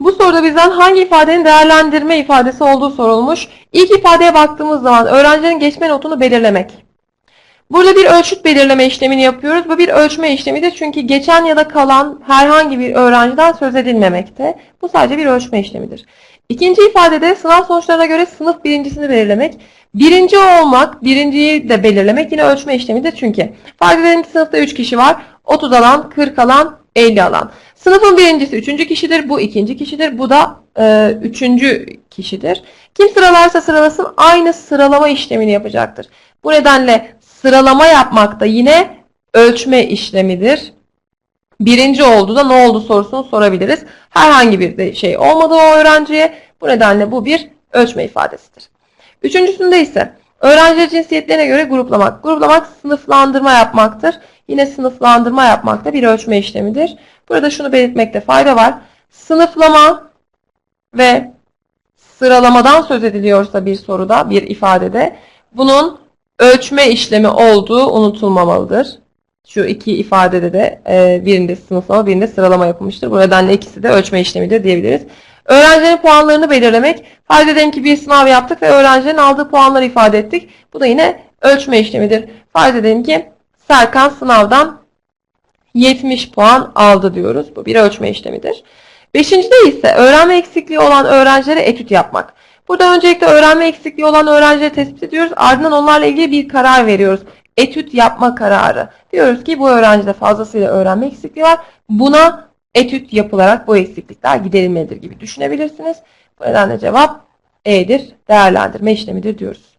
Bu soruda bizden hangi ifadenin değerlendirme ifadesi olduğu sorulmuş. İlk ifadeye baktığımız zaman öğrencinin geçme notunu belirlemek. Burada bir ölçüt belirleme işlemini yapıyoruz. Bu bir ölçme işlemidir çünkü geçen ya da kalan herhangi bir öğrenciden söz edilmemekte. Bu sadece bir ölçme işlemidir. İkinci ifadede sınav sonuçlarına göre sınıf birincisini belirlemek. Birinci olmak, birinciyi de belirlemek yine ölçme işlemidir çünkü. Fark edelim ki sınıfta 3 kişi var. 30 alan, 40 alan, 50 alan. Sınıfın birincisi üçüncü kişidir, bu ikinci kişidir, bu da e, üçüncü kişidir. Kim sıralarsa sıralasın aynı sıralama işlemini yapacaktır. Bu nedenle sıralama yapmak da yine ölçme işlemidir. Birinci oldu da ne oldu sorusunu sorabiliriz. Herhangi bir de şey olmadı o öğrenciye. Bu nedenle bu bir ölçme ifadesidir. Üçüncüsünde ise öğrenci cinsiyetlerine göre gruplamak. Gruplamak sınıflandırma yapmaktır. Yine sınıflandırma yapmak da bir ölçme işlemidir. Burada şunu belirtmekte fayda var. Sınıflama ve sıralamadan söz ediliyorsa bir soruda, bir ifadede bunun ölçme işlemi olduğu unutulmamalıdır. Şu iki ifadede de e, birinde sınıflama, birinde sıralama yapılmıştır. Bu nedenle ikisi de ölçme işlemidir diyebiliriz. Öğrencilerin puanlarını belirlemek. Farz edelim ki bir sınav yaptık ve öğrencilerin aldığı puanları ifade ettik. Bu da yine ölçme işlemidir. Farz edelim ki Serkan sınavdan 70 puan aldı diyoruz. Bu bir ölçme işlemidir. Beşincide ise öğrenme eksikliği olan öğrencilere etüt yapmak. Burada öncelikle öğrenme eksikliği olan öğrencileri tespit ediyoruz. Ardından onlarla ilgili bir karar veriyoruz. Etüt yapma kararı. Diyoruz ki bu öğrencide fazlasıyla öğrenme eksikliği var. Buna etüt yapılarak bu eksiklikler giderilmelidir gibi düşünebilirsiniz. Bu nedenle cevap E'dir. Değerlendirme işlemidir diyoruz.